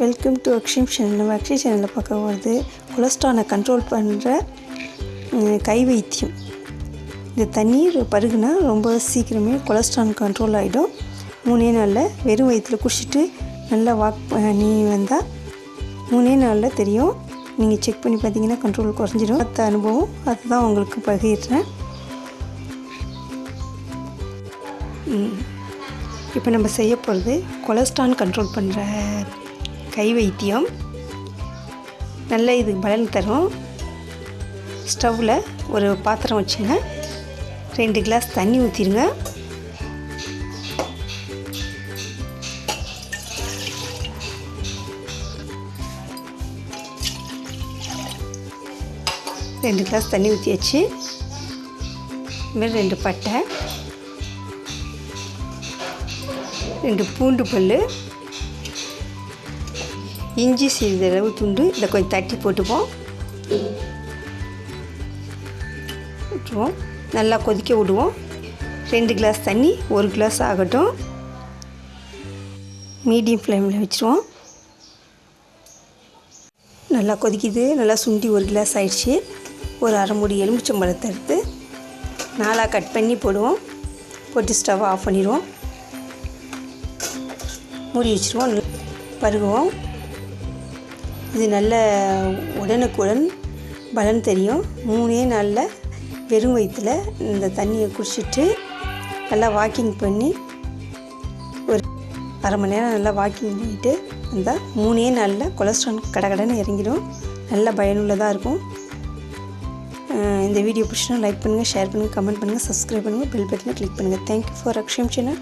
Welcome to Akshayam channel நம்ம அக்ஷய் சேனலில் பார்க்க போகிறது கொலஸ்ட்ராலை கண்ட்ரோல் பண்ணுற கை வைத்தியம். இந்த தண்ணீர் பருகுனா ரொம்ப சீக்கிரமே கொலஸ்ட்ரால் கண்ட்ரோல் ஆகிடும் மூணே நாளில் வெறும் வயிற்றில் குடிச்சிட்டு நல்லா வாக் பண்ணி வந்தால் மூணே நாளில் தெரியும். நீங்கள் செக் பண்ணி பார்த்தீங்கன்னா கண்ட்ரோல் குறைஞ்சிடும் மற்ற அனுபவம் அதுதான் உங்களுக்கு பகிர்றேன். இப்போ நம்ம செய்ய போகிறது கொலஸ்ட்ரால் கண்ட்ரோல் பண்ணுற கை வைத்தியம். நல்ல இது பலன் தரும். ஸ்டவ்வில் ஒரு பாத்திரம் வச்சுங்க. ரெண்டு கிளாஸ் தண்ணி ஊற்றிடுங்க ரெண்டு கிளாஸ் தண்ணி ஊற்றியாச்சு இதுமாதிரி ரெண்டு பட்டை. ரெண்டு பூண்டு பல் இஞ்சி சிறிதளவு துண்டு இதை கொஞ்சம் தட்டி போட்டுப்போம். விட்டுருவோம் நல்லா கொதிக்க விடுவோம். ரெண்டு கிளாஸ் தண்ணி ஒரு கிளாஸ் ஆகட்டும். மீடியம் ஃப்ளேமில் வச்சுருவோம். நல்லா கொதிக்குது. நல்லா சுண்டி ஒரு கிளாஸ் ஆயிடுச்சு. ஒரு அரை மூடி எலுமிச்சம்பழத்தை எடுத்து நாலாக கட் பண்ணி போடுவோம். போட்டு ஸ்டவ் ஆஃப் பண்ணிடுவோம். மூடி வச்சுருவோம். பருகுவோம். இது நல்ல உடனுக்குடன் பலன் தெரியும். மூணே நாளில் வெறும் வயிற்றில் இந்த தண்ணியை குடிச்சிட்டு நல்லா வாக்கிங் பண்ணி ஒரு அரை மணி நேரம் நல்லா வாக்கிங் பண்ணிட்டு வந்தால் மூணே நாளில் கொலஸ்ட்ரால் கடகடன்னு இறங்கிடும். நல்ல பயனுள்ளதாக இருக்கும். இந்த வீடியோ பிடிச்சினா லைக் பண்ணுங்கள் ஷேர் பண்ணுங்கள் கமெண்ட் பண்ணுங்கள் சப்ஸ்கிரைப் பண்ணுங்கள் பெல் பட்டனை கிளிக் பண்ணுங்கள் thank you for Akshayam channel